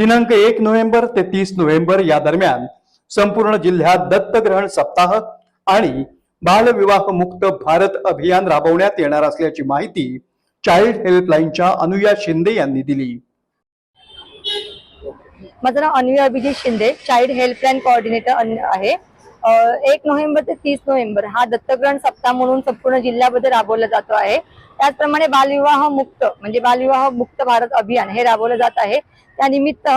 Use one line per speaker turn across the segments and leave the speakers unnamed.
दिनांक एक नोव्हेंबर ते तीस नोव्हेंबर या दरम्यान संपूर्ण जिल्ह्यात दत्तग्रहण सप्ताह आणि बालविवाह मुक्त भारत अभियान राबवण्यात येणार असल्याची माहिती चाइल्ड हेल्पलाईनच्या अनुया शिंदे यांनी दिली.
माझं नाव Anuya Abhijit Shinde child helpline coordinator आहे. एक नोव्हेंबर ते तीस नोव्हेंबर हा दत्तग्रहण सप्ताह म्हणून संपूर्ण जिल्ह्यामध्ये राबवला जातो आहे. त्याचप्रमाणे बालविवाह मुक्त म्हणजे बालविवाह मुक्त भारत अभियान हे राबवलं जात आहे. त्यानिमित्त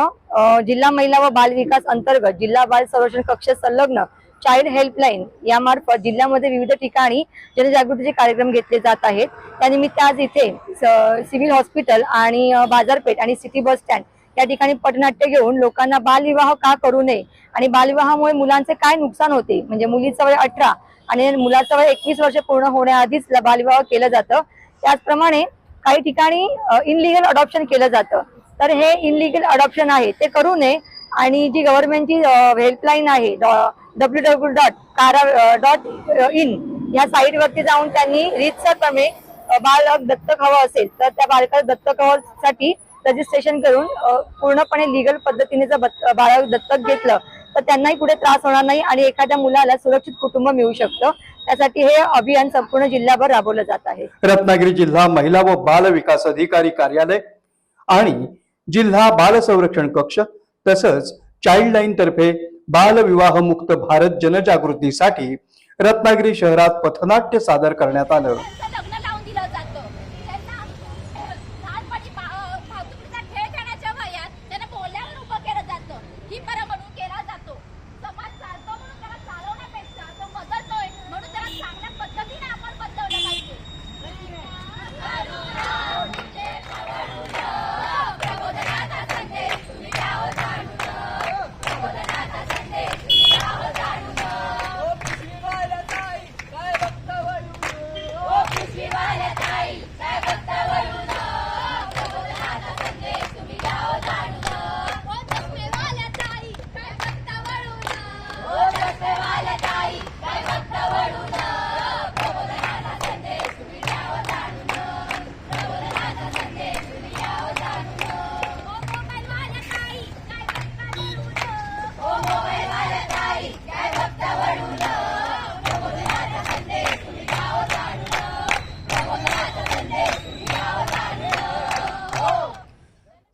जिल्हा महिला व बाल विकास अंतर्गत जिल्हा बाल संरक्षण कक्ष संलग्न चाइल्ड हेल्पलाईन यामार्फत जिल्ह्यामध्ये विविध ठिकाणी जनजागृतीचे कार्यक्रम घेतले जात आहेत. त्यानिमित्त आज इथे सिव्हिल हॉस्पिटल आणि बाजारपेठ आणि सिटी बस स्टँड या ठिकाणी पटनाट्य घेऊन लोकांना बालविवाह का करू नये? आणि बालविवाहामुळे मुलांचे काय नुकसान होते? म्हणजे मुलीचं वय अठरा आणि मुलाचं वय एकवीस वर्ष पूर्ण होण्याआधीच बालविवाह केलं जातं. त्याचप्रमाणे काही ठिकाणी इनलिगल अडॉप्शन केलं जातं. तर हे इनलिगल अडॉप्शन आहे. ते करू नये. आणि जी गव्हर्नमेंटची हेल्पलाईन आहे W W dot CARA dot in या साईटवरती जाऊन त्यांनी रीतसरप्रमाणे बालक दत्तक हवं असेल तर त्या बालकाला दत्तक हवासाठी रजिस्ट्रेशन करून पूर्णपणे लिगल पद्धतीने जर बत- दत्तक घेतलं तर त्यांनाही पुढे त्रास होणार नाही आणि एखाद्या मुलाला सुरक्षित कुटुंब मिळू शकतं. त्यासाठी हे अभियान संपूर्ण जिल्ह्याभर राबवलं जात आहे.
रत्नागिरी जिल्हा महिला व बाल विकास अधिकारी कार्यालय आणि जिल्हा बाल संरक्षण कक्ष तसंच चाइल्ड लाईन तर्फे बाल विवाह मुक्त भारत जनजागृतीसाठी रत्नागिरी शहरात पथनाट्य सादर करण्यात आलं.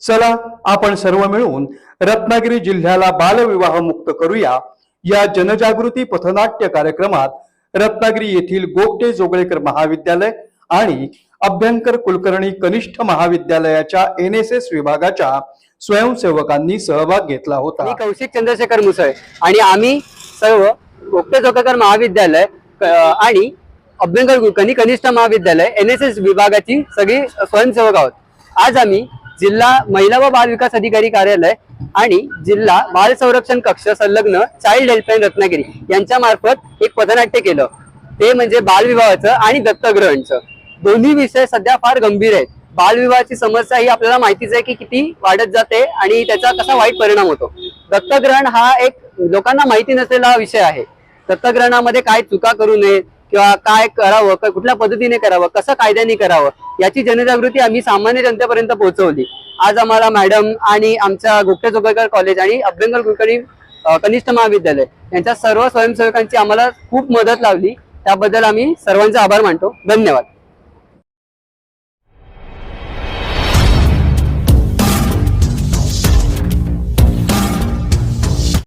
चला आपण सर्व मिळून रत्नागिरी जिल्ह्याला बालविवाह मुक्त करूया. या जनजागृती पथनाट्य कार्यक्रमात रत्नागिरी येथील गोगटे जोगळेकर महाविद्यालय आणि अभ्यंकर कुलकर्णी कनिष्ठ महाविद्यालयाच्या एन एस एस विभागाच्या स्वयंसेवकांनी सहभाग घेतला होता.
कौशिक चंद्रशेखर मुसळे आणि आम्ही सर्व गोपटे जोगळेकर महाविद्यालय आणि अभ्यंकर कुलकर्णी कनिष्ठ महाविद्यालय एन एस एस विभागाची सगळी स्वयंसेवक आहोत. आज आम्ही जिल्हा महिला व बाल विकास अधिकारी कार्यालय आणि जिल्हा बाल संरक्षण कक्ष संलग्न चाइल्ड हेल्पलाईन रत्नागिरी यांच्या मार्फत एक पथनाट्य केलं. ते म्हणजे बालविवाहाचं आणि दत्तग्रहणचं. दोन्ही विषय सध्या फार गंभीर आहेत. बालविवाहाची समस्या ही आपल्याला माहितीच आहे की किती वाढत जाते आणि त्याचा कसा वाईट परिणाम होतो. दत्तग्रहण हा एक लोकांना माहिती नसलेला विषय आहे. दत्तग्रहणामध्ये काय चुका करू नये किंवा काय करावं का कुठल्या पद्धतीने करावं कसं कायद्याने करावं याची जनजागृती आम्ही सामान्य जनतेपर्यंत पोहोचवली. आज आम्हाला मॅडम आणि आमच्या गुप्ते जोगळकर कॉलेज आणि अभ्यंकर कुलकर्णी कनिष्ठ महाविद्यालय यांच्या सर्व स्वयंसेवकांची आम्हाला खूप मदत लावली. त्याबद्दल आम्ही सर्वांचे आभार मानतो. धन्यवाद.